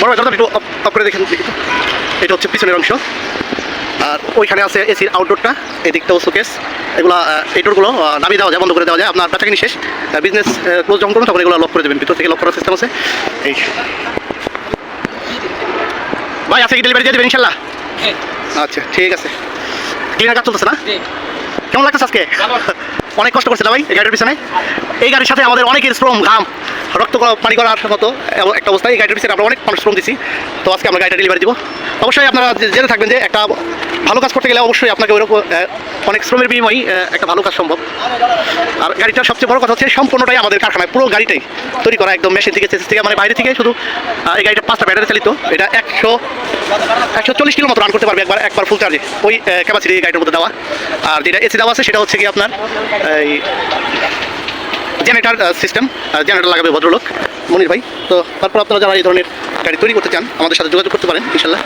বড় একটু করে দেখেন। এটা হচ্ছে পিছনের অংশ আর ওইখানে আছে এসির আউটডোরটা এদিকটাও শোকেস এগুলো এই ডোরগুলো নামিয়ে দেওয়া যায় বন্ধ করে দেওয়া যায়। আপনার বেচাকিনি শেষ বিজনেস ক্লোজ যখন করুন তখন এগুলো লক করে দেবেন। ভিতর থেকে লক করার সিস্টেম আছে। এই। ভাই আজকে কি ডেলিভারি দিয়ে দেবেন ইনশাল্লাহ? আচ্ছা ঠিক আছে। ক্লিনার কাজ চলতেছে না? কেমন লাগতেছে আজকে? অনেক কষ্ট করছে না ভাই এই গাড়ির পিছনে। এই গাড়ির সাথে আমাদের অনেকের শ্রম ঘাম রক্ত করা- পানি করার মতো একটা অবস্থা। এই গাড়ির পিছনে আমরা অনেক মানুষ শ্রম দিচ্ছি তো আজকে আমরা গাড়িটা ডেলিভারি দিব। অবশ্যই আপনারা জেনে থাকবেন যে একটা ভালো কাজ করতে গেলে অবশ্যই আপনাকে ওইরকম অনেক শ্রমের বিনিময়ে একটা ভালো কাজ সম্ভব। আর গাড়িটার সবচেয়ে বড় কথা হচ্ছে সম্পূর্ণটাই আমাদের কারখানায়, পুরো গাড়িটাই তৈরি করা একদম মেশিন থেকে থেকে মানে বাইরে থেকে শুধু এই গাড়িটা পাঁচটা ব্যাটারি চালিত। এটা একশো একশো চল্লিশ কিলো মতো রান করতে পারবে একবার একবার ফুল চার্জে ওই ক্যাপাসিটি এই গাড়িটার মধ্যে দেওয়া। আর যেটা এসি দেওয়া আছে সেটা হচ্ছে কি আপনার, এই জেনারেটার সিস্টেম জেনারেটার লাগাবে ভদ্রলোক, মনির ভাই। তো তারপর আপনারা যারা এই ধরনের গাড়ি তৈরি করতে চান, আমাদের সাথে যোগাযোগ করতে পারেন, ইনশাল্লাহ।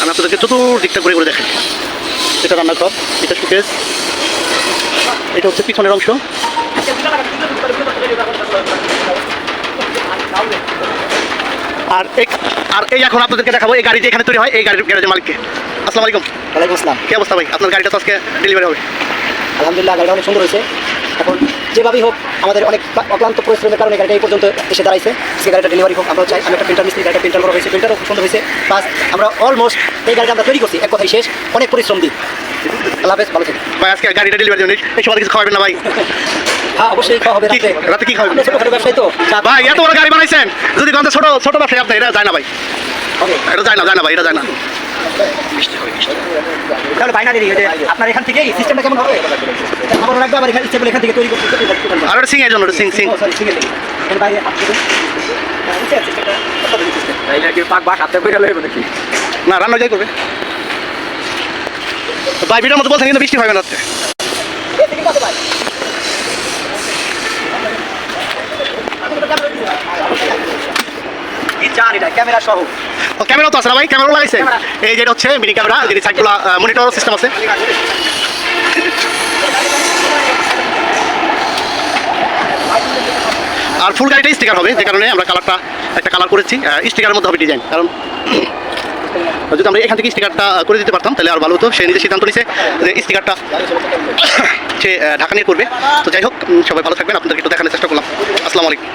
আমি আপনাদেরকে চতুর্দিকটা ঘুরে ঘুরে দেখাই। এটা রান্নাঘর এটা সুকেস এটা হচ্ছে পিছনের অংশ। আর এই আর এই এখন আপনাদেরকে দেখাবো এই গাড়ি যে এখানে তৈরি হয় এই গাড়ির গ্যারেজের মালিককে। আসসালামু আলাইকুম। ওয়ালাইকুম আসসালাম। কি অবস্থা ভাই? আপনার গাড়িটা তো আজকে ডেলিভারি হবে। আলহামদুলিল্লাহ গাড়িটা অনেক সুন্দর হয়েছে। এখন যেভাবেই হোক আমাদের অনেক ক্লা- অক্লান্ত পরিশ্রমের কারণে গাড়িটা এই পর্যন্ত এসে দাঁড়াইছে। সে গাড়িটা ডেলিভারি হোক আমরা চাই আমি একটা প্রিন্টার মিস্ত্রি গাড়িটা প্রিন্টার করা হয়েছে প্রিন্টারও খুব সুন্দর হয়েছে। প্লাস আমরা অলমোস্ট এই গাড়িটা আমরা তৈরি করছি এক কথাই শেষ অনেক পরিশ্রম দিই। আল্লাহ হাফেজ ভালো থাকি ভাই আজকে গাড়িটা ডেলিভারি দেবেন এই সময় কিছু খাওয়াবেন না ভাই? হ্যাঁ অবশ্যই খাওয়া হবে কি- রাতে। রাতে কি খাওয়াবেন? আমরা ছোটখাটো ব্যবসায়ী তো ভাই এত বড় গাড়ি বানাইছেন। যদি গন্ধ ছোট ছোট ব্যবসায়ী আপনি এটা যায় না ভাই। এটা যায় না যায় না ভাই এটা যায় না। তাহলে ওই যে আপনার এখান থেকেই সিস্টেমটা কেমন হবে? আমার রাখবে আবার এখানে থেকে তৈরি করতে আর সিং এর জন্য সিং সিং বাইরে। হ্যাঁ, সিস্টেম। না রান্না যাই করবে। ভাই ভিডিওর মধ্যে বলছেন কিন্তু বৃষ্টি হবে না এটা, ক্যামেরা সহ। ও ক্যামেরা তো আছে না ভাই? ক্যামেরা লাগাইছে? এই যেটা হচ্ছে মিনি ক্যামেরা যেটি সাইডগুলো মনিটর সিস্টেম আছে। আর ফুল গাড়িটা স্টিকার হবে যে কারণে আমরা কালারটা একটা কালার করেছি। স্টিকারের মধ্যে হবে ডিজাইন কারণ যদি আমরা এখান থেকে স্টিকারটা করে দিতে পারতাম তাহলে আর ভালো হতো। সে নিজে সিদ্ধান্ত নিছে যে স্টিকারটা সে ঢাকা নিয়ে করবে। তো যাই হোক সবাই ভালো থাকবেন আপনাদেরকে একটু দেখানোর চেষ্টা করলাম। আসসালামু আলাইকুম।